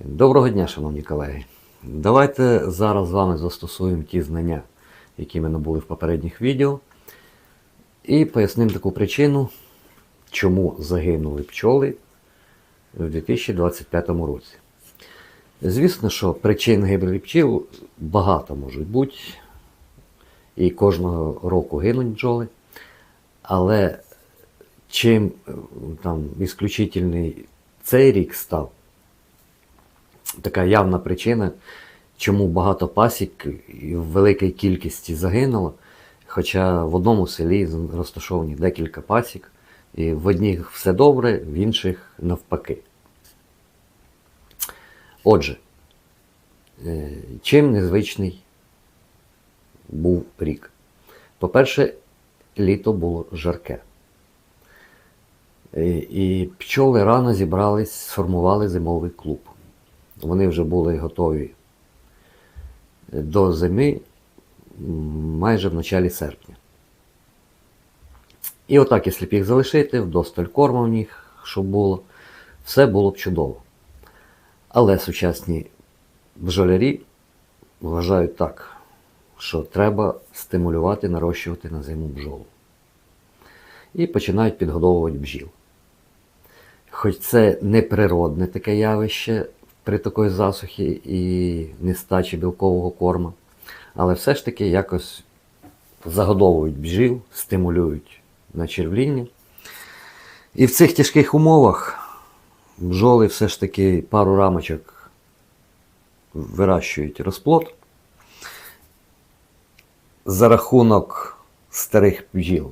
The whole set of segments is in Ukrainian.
Доброго дня, шановні колеги. Давайте зараз з вами застосуємо ті знання, які ми набули в попередніх відео, і пояснимо таку причину, чому загинули пчоли в 2025 році. Звісно, що причин гибелі пчіл багато можуть бути, і кожного року гинуть бджоли. Але чим е, там ісключительний цей рік став, така явна причина, чому багато пасік і в великій кількості загинуло. Хоча в одному селі розташовані декілька пасік, і в одних все добре, в інших навпаки. Отже, е, чим незвичний був рік? По-перше, літо було жарке. Е, І пчоли рано зібрались, сформували зимовий клуб. Вони вже були готові до зими майже в началі серпня. І отак, якщо б їх залишити, вдосталь корма в них, щоб було, все було б чудово. Але сучасні бджолярі вважають так, що треба стимулювати, нарощувати на зиму бджолу. І починають підгодовувати бджіл. Хоч це не природне таке явище при такої засухі і нестачі білкового корма, але все ж таки якось загодовують бджіл, стимулюють на червління. І в цих тяжких умовах бджоли все ж таки пару рамочок вирощують розплод за рахунок старих бджіл.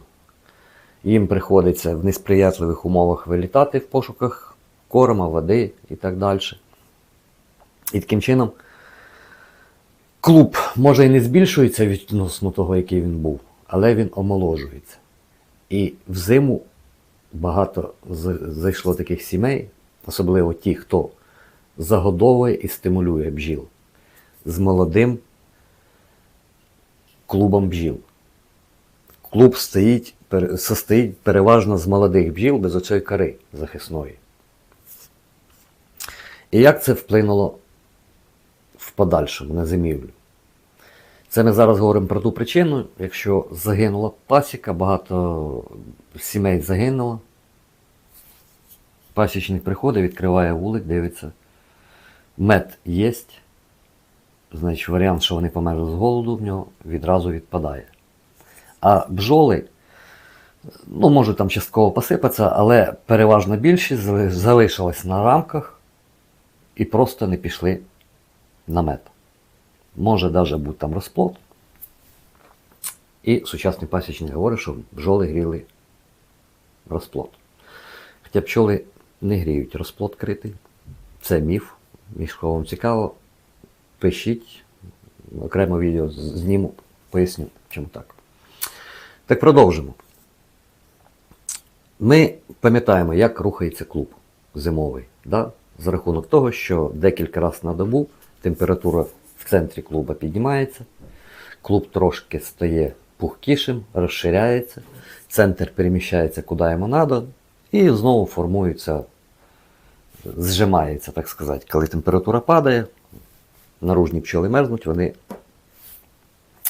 Їм приходиться в несприятливих умовах вилітати в пошуках корма, води і так далі. І таким чином клуб може і не збільшується відносно того, який він був, але він омоложується. І взиму багато зайшло таких сімей, особливо ті, хто загодовує і стимулює бджіл з молодим клубом бджіл. Клуб стоїть, состоїть переважно з молодих бджіл без оцої кори захисної. І як це вплинуло подальшому на зимівлю? Це ми зараз говоримо про ту причину, якщо загинула пасіка, багато сімей загинуло. Пасічник приходить, відкриває вулик, дивиться. Мед є. Значить, варіант, що вони померли з голоду, в нього відразу відпадає. А бджоли, ну, можуть там частково посипатися, але переважно більшість залишилась на рамках і просто не пішли на мед. Може навіть бути там розплод. І сучасний пасічник говорить, що бджоли гріли розплод. Хоча пчоли не гріють розплод критий. Це міф. Якщо вам цікаво, пишіть. Окремо відео зніму, поясню, чому так. Так продовжимо. Ми пам'ятаємо, як рухається клуб зимовий. Да? За рахунок того, що декілька разів на добу температура в центрі клуба піднімається, клуб трошки стає пухкішим, розширяється, центр переміщається куди йому треба, і знову формується, зжимається, так сказати. Коли температура падає, наружні пчоли мерзнуть, вони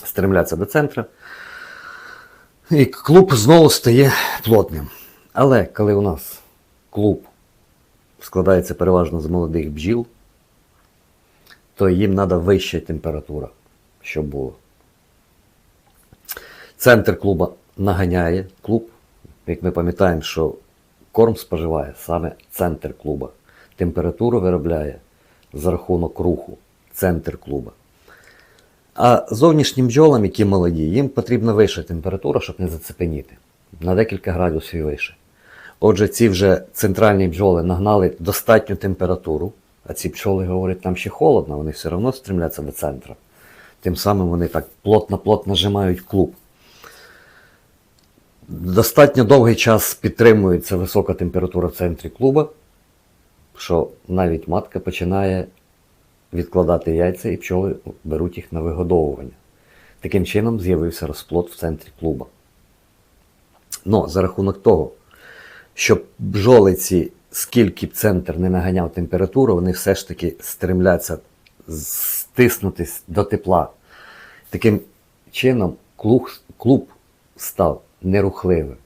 стремляться до центру. І клуб знову стає плотним. Але коли у нас клуб складається переважно з молодих бджіл, то їм треба вища температура, щоб було. Центр клуба наганяє клуб. Як ми пам'ятаємо, що корм споживає саме центр клуба. Температуру виробляє за рахунок руху центр клуба. А зовнішнім бджолам, які молоді, їм потрібна вища температура, щоб не зацепеніти. На декілька градусів вище. Отже, ці вже центральні бджоли нагнали достатню температуру, а ці пчоли говорять, нам ще холодно, вони все одно стремляться до центру. Тим самим вони так плотно-плотно зжимають клуб. Достатньо довгий час підтримується висока температура в центрі клуба, що навіть матка починає відкладати яйця і пчоли беруть їх на вигодовування. Таким чином з'явився розплод в центрі клуба. Но за рахунок того, що бджолиці скільки б центр не наганяв температуру, вони все ж таки стремляться стиснутись до тепла. Таким чином, клуб, клуб став нерухливим.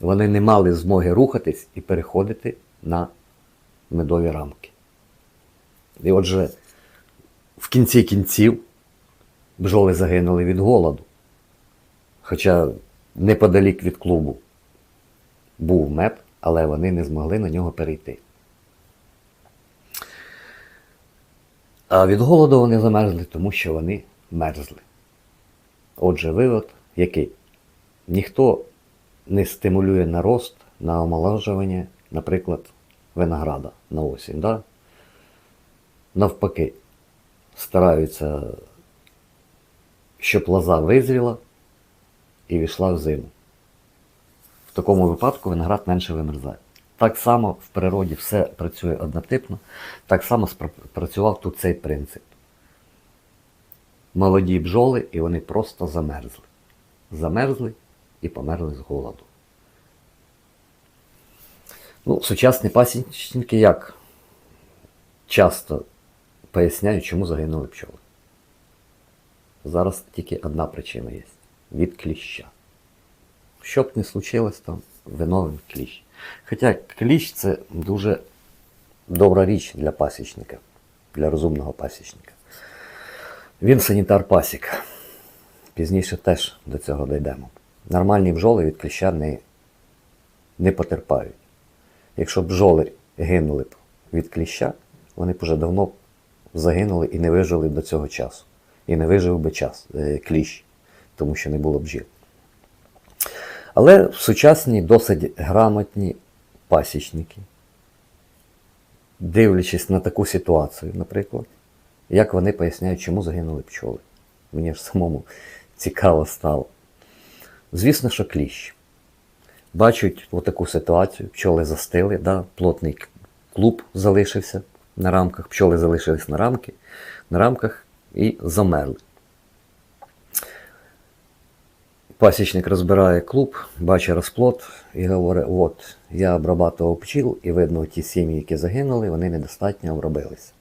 Вони не мали змоги рухатись і переходити на медові рамки. І отже, в кінці кінців бджоли загинули від голоду. Хоча неподалік від клубу був мед, але вони не змогли на нього перейти. А від голоду вони замерзли, тому що вони мерзли. Отже, вивод який? Ніхто не стимулює на рост, на омолоджування, наприклад, винограда на осінь. Да? Навпаки, стараються, щоб лоза визріла і війшла в зиму. Такому випадку виноград менше вимерзає. Так само в природі все працює однотипно, так само спрацював тут цей принцип. Молоді бджоли, і вони просто замерзли. Замерзли і померли з голоду. Ну, сучасні пасічники як часто поясняють, чому загинули пчоли. Зараз тільки одна причина є від кліща. Що б не случилось там, виновен кліщ. Хоча кліщ це дуже добра річ для пасічника, для розумного пасічника. Він санітар пасіка. Пізніше теж до цього дійдемо. Нормальні бджоли від кліща не, не потерпають. Якщо бджоли гинули б від кліща, вони б вже давно загинули і не вижили до цього часу. І не вижив би час, е, кліщ, тому що не було бджіл. Але сучасні досить грамотні пасічники, дивлячись на таку ситуацію, наприклад, як вони поясняють, чому загинули пчоли. Мені ж самому цікаво стало. Звісно, що кліщ. Бачать таку ситуацію, пчоли застили, да, плотний клуб залишився на рамках, пчоли залишились на рамки, на рамках і замерли. Пасічник розбирає клуб, бачить розплод і говорить: от, я обрабатував пчіл, і видно, ті сім'ї, які загинули, вони недостатньо обробилися.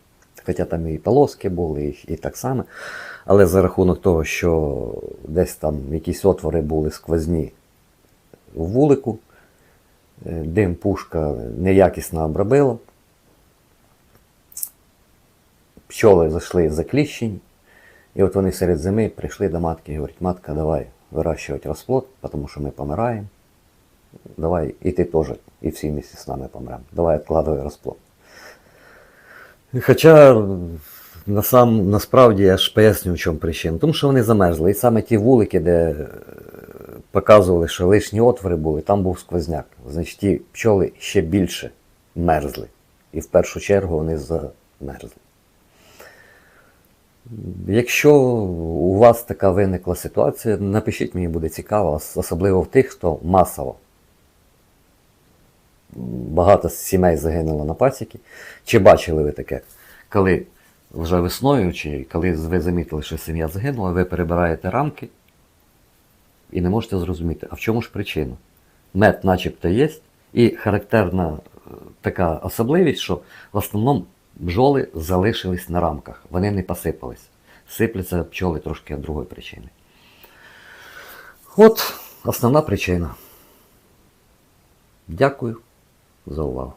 Хоча там і полоски були, і, і так само. Але за рахунок того, що десь там якісь отвори були сквозні в вулику, е, дим пушка неякісно обробила. Пчоли зайшли закліщені, і от вони серед зими прийшли до матки і говорять, матка, давай вирощувати розплод, тому що ми помираємо. Давай і ти теж, і всі місці з нами помремо. Давай відкладуй розплод. Хоча насам, насправді я ж поясню, в чому причина. Тому що вони замерзли. І саме ті вулики, де е, показували, що лишні отвори були, там був сквозняк. Значить, ті пчоли ще більше мерзли. І в першу чергу вони замерзли. Якщо у вас така виникла ситуація, напишіть, мені буде цікаво, особливо в тих, хто масово. Багато сімей загинуло на пасіки. Чи бачили ви таке? Коли вже весною, чи коли ви замітили, що сім'я загинула, ви перебираєте рамки і не можете зрозуміти, а в чому ж причина? Мед начебто є, і характерна е, така особливість, що в основному бджоли залишились на рамках, вони не посипались. Сипляться пчоли трошки другої причини. От основна причина. Дякую за увагу.